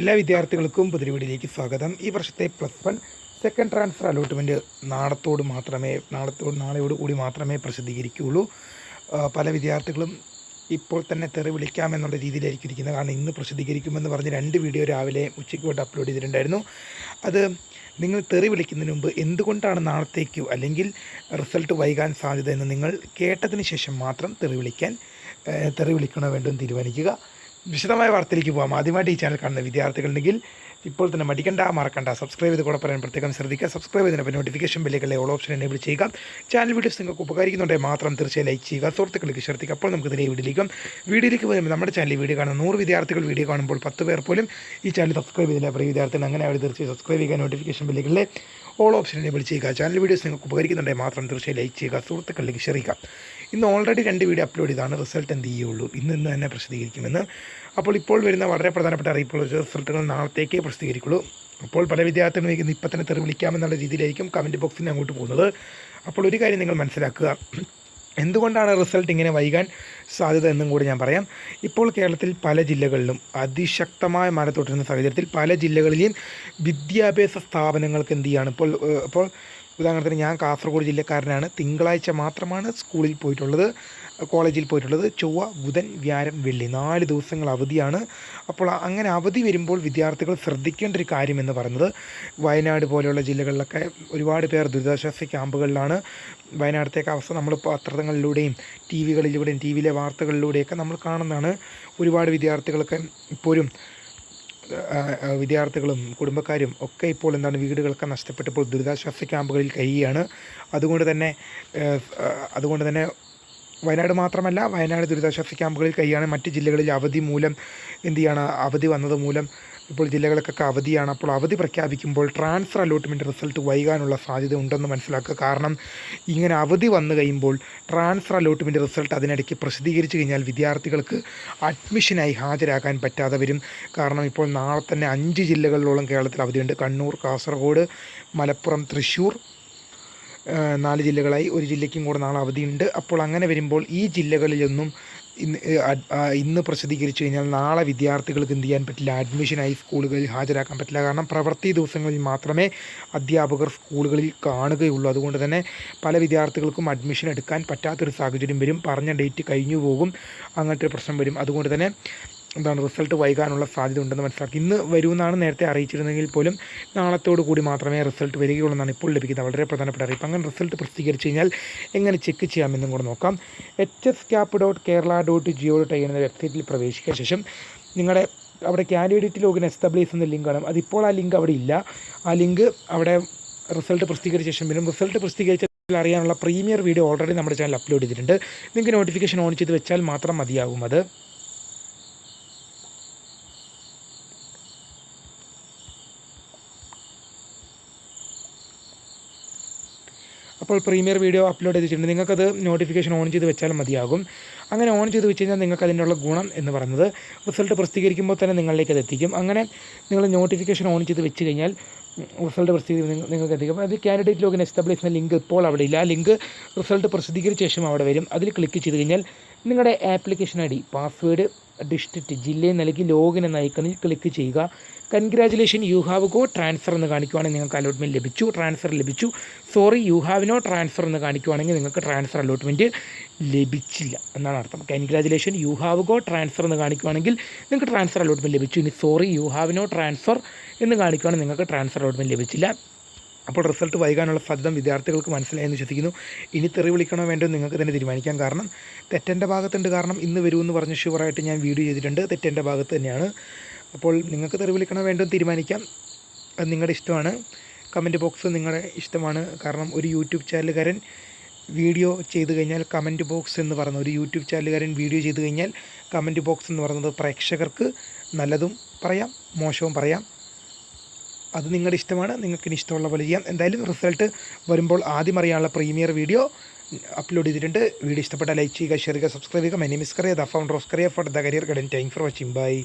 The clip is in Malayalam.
എല്ലാ വിദ്യാർത്ഥികൾക്കും പുതിരിവീടിലേക്ക് സ്വാഗതം. ഈ വർഷത്തെ plus one second transfer allotment നാളത്തോട് മാത്രമേ നാളത്തോട് നാളെയോട് കൂടി മാത്രമേ പ്രസിദ്ധീകരിക്കുകയുള്ളൂ. പല വിദ്യാർത്ഥികളും ഇപ്പോൾ തന്നെ തെറി വിളിക്കാമെന്നുള്ള രീതിയിലായിരിക്കും ഇരിക്കുന്നത്. കാരണം ഇന്ന് പ്രസിദ്ധീകരിക്കുമെന്ന് പറഞ്ഞ് രണ്ട് വീഡിയോ രാവിലെ ഉച്ചയ്ക്ക് അപ്ലോഡ് ചെയ്തിട്ടുണ്ടായിരുന്നു. അത് നിങ്ങൾ തെറി വിളിക്കുന്നതിന് മുമ്പ് എന്തുകൊണ്ടാണ് നാളത്തേക്ക് അല്ലെങ്കിൽ റിസൾട്ട് വൈകാൻ സാധ്യത എന്ന് നിങ്ങൾ കേട്ടതിന് ശേഷം മാത്രം തെറി വിളിക്കാൻ തെറി വിളിക്കണോ വേണ്ടെന്ന് തീരുമാനിക്കുക. വിശദമായ വാർത്തയിലേക്ക് പോകാം ആദ്യമായിട്ട് ഈ ചാനൽ കാണുന്ന വിദ്യാർത്ഥികളുണ്ടെങ്കിൽ ഇപ്പോൾ തന്നെ മടിക്കണ്ട മറക്കണ്ട. സബ്സ്ക്രൈബ് ചെയ്ത് കൂടെ പറയാൻ പ്രത്യേകം ശ്രദ്ധിക്കുക. സബ്സ്ക്രൈബ് ചെയ്തതിനൊപ്പം നോട്ടിഫിക്കേഷൻ ബില്ലുകളെ ഓൾ ഓപ്ഷൻ എനേബിൾ ചെയ്യുക. ചാനൽ വീഡിയോസ് നിങ്ങൾക്ക് ഉപകരിക്കുന്നുണ്ടെങ്കിൽ മാത്രം തീർച്ചയായും ലൈക്ക് ചെയ്യുക. സുഹൃത്തുക്കൾക്ക് ശ്രദ്ധിക്കുക അപ്പോൾ നമുക്ക് ഇതിനെ വീഡിയോയിലേക്കും വീഡിയോയിലേക്ക് പോകുമ്പോൾ നമ്മുടെ ചാനലിൽ വീഡിയോ കാണുന്ന നൂറ് വിദ്യാർത്ഥികൾ വീഡിയോ കാണുമ്പോൾ പത്ത് പേർ പോലും ഈ ചാനൽ സബ്സ്ക്രൈബ് ചെയ്തില്ല. പ്രിയ വിദ്യാർത്ഥികൾ അങ്ങനെ അവർ തീർച്ചയായും സബ്സ്ക്രൈബ് ചെയ്യുക നോട്ടിഫിക്കേഷൻ ബില്ലുകളിലെ ഓൾ ഓപ്ഷൻ എനേബിൾ ചെയ്യുക. ചാനൽ വീഡിയോസ് നിങ്ങൾക്ക് ഉപകരിക്കുന്നുണ്ടെങ്കിൽ മാത്രം തീർച്ചയായും ലൈക്ക് ചെയ്യുക. സുഹൃത്തുക്കളിലേക്ക് ഷെയർ ചെയ്യുക. ഇന്ന് ഓൾറെഡി രണ്ട് വീഡിയോ അപ്ലോഡ് ചെയ്താണ് റിസൾട്ട് എന്ത് ചെയ്യുള്ളൂ? ഇന്ന് ഇന്ന് തന്നെ പ്രസിദ്ധീകരിക്കുമെന്ന്. അപ്പോൾ ഇപ്പോൾ വരുന്ന വളരെ പ്രധാനപ്പെട്ട അറിയിപ്പുകൾ റിസൾട്ടുകൾ നാളത്തേക്കേ പ്രസിദ്ധീകരിക്കുള്ളൂ. അപ്പോൾ പല വിദ്യാർത്ഥികളും ഇപ്പം തന്നെ തെറി വിളിക്കാമെന്നുള്ള രീതിയിലായിരിക്കും കമന്റ് ബോക്സിൽ അങ്ങോട്ട് പോകുന്നത്. അപ്പോൾ ഒരു കാര്യം നിങ്ങൾ മനസ്സിലാക്കുക. എന്തുകൊണ്ടാണ് റിസൾട്ട് ഇങ്ങനെ വൈകാൻ സാധ്യത എന്നും കൂടി ഞാൻ പറയാം. ഇപ്പോൾ കേരളത്തിൽ പല ജില്ലകളിലും അതിശക്തമായ മഴ തുടരുന്ന സാഹചര്യത്തിൽ പല ജില്ലകളിലെയും വിദ്യാഭ്യാസ സ്ഥാപനങ്ങൾക്ക് എന്ത് ചെയ്യാണ്? ഇപ്പോൾ ഇപ്പോൾ ഉദാഹരണത്തിന് ഞാൻ കാസർഗോഡ് ജില്ലക്കാരനാണ്. തിങ്കളാഴ്ച മാത്രമാണ് സ്കൂളിൽ പോയിട്ടുള്ളത്. കോളേജിൽ പോയിട്ടുള്ളത് ചൊവ്വ ബുധൻ വ്യാരം വെള്ളി. നാല് ദിവസങ്ങൾ അവധിയാണ്. അപ്പോൾ അങ്ങനെ അവധി വരുമ്പോൾ വിദ്യാർത്ഥികൾ ശ്രദ്ധിക്കേണ്ട ഒരു കാര്യം എന്ന് പറയുന്നത് വയനാട് പോലെയുള്ള ജില്ലകളിലൊക്കെ ഒരുപാട് പേർ ദുരിതാശ്വാസ ക്യാമ്പുകളിലാണ്. വയനാടത്തേക്ക് അവസ്ഥ നമ്മൾ പത്രങ്ങളിലൂടെയും ടി വികളിലൂടെയും ടി വിയിലെ വാർത്തകളിലൂടെയൊക്കെ നമ്മൾ കാണുന്നതാണ്. ഒരുപാട് വിദ്യാർത്ഥികളൊക്കെ ഇപ്പോഴും വിദ്യാർത്ഥികളും കുടുംബക്കാരും ഒക്കെ ഇപ്പോൾ എന്താണ് വീടുകളൊക്കെ നഷ്ടപ്പെട്ടപ്പോൾ ദുരിതാശ്വാസ ക്യാമ്പുകളിൽ കഴിയുകയാണ്. അതുകൊണ്ട് തന്നെ അതുകൊണ്ട് തന്നെ വയനാട് മാത്രമല്ല വയനാട് ദുരിതാശ്വാസ ക്യാമ്പുകളിൽ കഴിയാണ് മറ്റ് ജില്ലകളിൽ അവധി മൂലം എന്ത് ചെയ്യാണ് അവധി വന്നത് മൂലം ഇപ്പോൾ ജില്ലകൾക്കൊക്കെ അവധിയാണ്. അപ്പോൾ അവധി പ്രഖ്യാപിക്കുമ്പോൾ ട്രാൻസ്ഫർ അലോട്ട്മെന്റ് റിസൾട്ട് വൈകാനുള്ള സാധ്യത ഉണ്ടെന്ന് മനസ്സിലാക്കുക. കാരണം ഇങ്ങനെ അവധി വന്നു കഴിയുമ്പോൾ ട്രാൻസ്ഫർ അലോട്ട്മെന്റ് റിസൾട്ട് അതിനിടയ്ക്ക് പ്രസിദ്ധീകരിച്ചു കഴിഞ്ഞാൽ വിദ്യാർത്ഥികൾക്ക് അഡ്മിഷനായി ഹാജരാകാൻ പറ്റാതെ വരും. കാരണം ഇപ്പോൾ നാളെ തന്നെ അഞ്ച് ജില്ലകളിലോളം കേരളത്തിൽ അവധിയുണ്ട്. കണ്ണൂർ കാസർഗോഡ് മലപ്പുറം തൃശ്ശൂർ നാല് ജില്ലകളായി. ഒരു ജില്ലയ്ക്കും കൂടെ നാളെ അവധിയുണ്ട്. അപ്പോൾ അങ്ങനെ വരുമ്പോൾ ഈ ജില്ലകളിലൊന്നും ഇന്ന് ഇന്ന് പ്രസിദ്ധീകരിച്ചു കഴിഞ്ഞാൽ നാളെ വിദ്യാർത്ഥികൾക്ക് എന്ത് ചെയ്യാൻ പറ്റില്ല? അഡ്മിഷനായി സ്കൂളുകളിൽ ഹാജരാക്കാൻ പറ്റില്ല. കാരണം പ്രവൃത്തി ദിവസങ്ങളിൽ മാത്രമേ അധ്യാപകർ സ്കൂളുകളിൽ കാണുകയുള്ളൂ. അതുകൊണ്ട് തന്നെ പല വിദ്യാർത്ഥികൾക്കും അഡ്മിഷൻ എടുക്കാൻ പറ്റാത്തൊരു സാഹചര്യം വരും. പറഞ്ഞ ഡേറ്റ് കഴിഞ്ഞു പോകും അങ്ങനത്തെ ഒരു പ്രശ്നം വരും. അതുകൊണ്ട് തന്നെ എന്താണ് റിസൾട്ട് വൈകാനുള്ള സാധ്യത ഉണ്ടെന്ന് മനസ്സിലാക്കി. ഇന്ന് വരുമെന്നാണ് നേരത്തെ അറിയിച്ചിരുന്നെങ്കിൽ പോലും നാളത്തോടു കൂടി മാത്രമേ റിസൾട്ട് വരികയുള്ളൂ എന്നാണ് ഇപ്പോൾ ലഭിക്കുന്നത്. വളരെ പ്രധാനപ്പെട്ട അറിയിപ്പ് അങ്ങനെ റിസൾട്ട് പ്രസിദ്ധീകരിച്ച് കഴിഞ്ഞാൽ എങ്ങനെ ചെക്ക് ചെയ്യാമെന്നും കൂടെ നോക്കാം. H S cap dot Kerala dot gov dot I എന്ന വെബ്സൈറ്റിൽ പ്രവേശിക്കുക ശേഷം നിങ്ങളുടെ അവിടെ കാൻഡിഡേറ്റ് ലോഗിൻ എസ്റ്റാബ്ലിഷ് എന്ന ലിങ്ക് കാണും. അതിപ്പോൾ ആ ലിങ്ക് അവിടെ ഇല്ല. ആ ലിങ്ക് അവിടെ റിസൾട്ട് പ്രസിദ്ധീകരിച്ച ശേഷം വരും. റിസൾട്ട് പ്രസിദ്ധീകരിച്ച അറിയാനുള്ള പ്രീമിയർ വീഡിയോ ഓൾറെഡി നമ്മുടെ ചാനൽ അപ്ലോഡ് ചെയ്തിട്ടുണ്ട്. നിങ്ങൾക്ക് നോട്ടിഫിക്കേഷൻ ഓൺ ചെയ്ത് വെച്ചാൽ മാത്രം മതിയാകും അത്. അപ്പോൾ പ്രീമിയർ വീഡിയോ അപ്ലോഡ് ചെയ്തിട്ടുണ്ട്. നിങ്ങൾക്കത് നോട്ടിഫിക്കേഷൻ ഓൺ ചെയ്ത് വെച്ചാൽ മതിയാകും. അങ്ങനെ ഓൺ ചെയ്ത് വെച്ച് കഴിഞ്ഞാൽ നിങ്ങൾക്ക് അതിനുള്ള ഗുണം എന്ന് പറയുന്നത് റിസൾട്ട് പ്രസിദ്ധീകരിക്കുമ്പോൾ തന്നെ നിങ്ങളിലേക്ക് അത് എത്തിക്കും. അങ്ങനെ നിങ്ങൾ നോട്ടിഫിക്കേഷൻ ഓൺ ചെയ്ത് വെച്ച് കഴിഞ്ഞാൽ റിസൾട്ട് പ്രസിദ്ധീകരിക്കും നിങ്ങൾക്ക് എത്തിക്കും. അത് കാൻഡിഡേറ്റ് ലോഗിൻ എസ്റ്റാബ്ലിഷ്മെന്റ് ലിങ്ക് ഇപ്പോൾ അവിടെ ഇല്ല. ആ ലിങ്ക് റിസൾട്ട് പ്രസിദ്ധീകരിച്ച ശേഷം അവിടെ വരും. അതിൽ ക്ലിക്ക് ചെയ്ത് കഴിഞ്ഞാൽ നിങ്ങളുടെ application I D password district ജില്ലയിൽ നൽകി ലോഗിൻ എന്ന ഐക്കണിൽ ക്ലിക്ക് ചെയ്യുക. Congratulation you have go transfer എന്ന് കാണിക്കുവാണെങ്കിൽ നിങ്ങൾക്ക് അലോട്ട്മെന്റ് ലഭിച്ചു. ട്രാൻസ്ഫർ ലഭിച്ചു. Sorry you have no transfer എന്ന് കാണിക്കുവാണെങ്കിൽ നിങ്ങൾക്ക് ട്രാൻസ്ഫർ അലോട്ട്മെന്റ് ലഭിച്ചില്ല എന്നാണ് അർത്ഥം. Congratulation you have go transfer എന്ന് കാണിക്കുവാണെങ്കിൽ നിങ്ങൾക്ക് ട്രാൻസ്ഫർ അലോട്ട്മെന്റ് ലഭിച്ചു. ഇനി sorry you have no transfer എന്ന് കാണിക്കുവാണെങ്കിൽ നിങ്ങൾക്ക് ട്രാൻസ്ഫർ അലോട്ട്മെന്റ് ലഭിച്ചില്ല. അപ്പോൾ റിസൾട്ട് വൈകാനുള്ള സാധ്യത വിദ്യാർത്ഥികൾക്ക് മനസ്സിലായെന്ന് വിശ്വസിക്കുന്നു. ഇനി തെറി വിളിക്കണോ വേണ്ടോ നിങ്ങൾക്ക് തന്നെ തീരുമാനിക്കാം. കാരണം തെറ്റെന്റെ ഭാഗത്തുണ്ട്. കാരണം ഇന്ന് വരുമെന്ന് പറഞ്ഞ് ഷുവറായിട്ട് ഞാൻ വീഡിയോ ചെയ്തിട്ടുണ്ട്. തെറ്റെന്റെ ഭാഗത്ത് തന്നെയാണ്. അപ്പോൾ നിങ്ങൾക്ക് തെറി വിളിക്കണോ വേണ്ടോ തീരുമാനിക്കാം. അത് നിങ്ങളുടെ ഇഷ്ടമാണ്. കമന്റ് ബോക്സ് നിങ്ങളുടെ ഇഷ്ടമാണ്. കാരണം ഒരു യൂട്യൂബ് ചാനലുകാരൻ വീഡിയോ ചെയ്തു കഴിഞ്ഞാൽ കമന്റ് ബോക്സ് എന്ന് പറയുന്ന ഒരു യൂട്യൂബ് ചാനലുകാരൻ വീഡിയോ ചെയ്തു കഴിഞ്ഞാൽ കമന്റ് ബോക്സ് എന്ന് പറയുന്നത് പ്രേക്ഷകർക്ക് നല്ലതും പറയാം മോശവും പറയാം. അത് നിങ്ങളുടെ ഇഷ്ടമാണ് നിങ്ങൾക്ക് ഇഷ്ടമുള്ള പോലെ ചെയ്യാം. എന്തായാലും റിസൾട്ട് വരുമ്പോൾ ആദ്യം അറിയാനുള്ള പ്രീമിയർ വീഡിയോ അപ്ലോഡ് ചെയ്തിട്ടുണ്ട്. വീഡിയോ ഇഷ്ടപ്പെട്ട ലൈക്ക് ചെയ്യുക ഷെയർ ചെയ്യുക സബ്സ്ക്രൈബ് ചെയ്യുക. My name Kariya the founder of Kariya for the career guidance thank for watching bye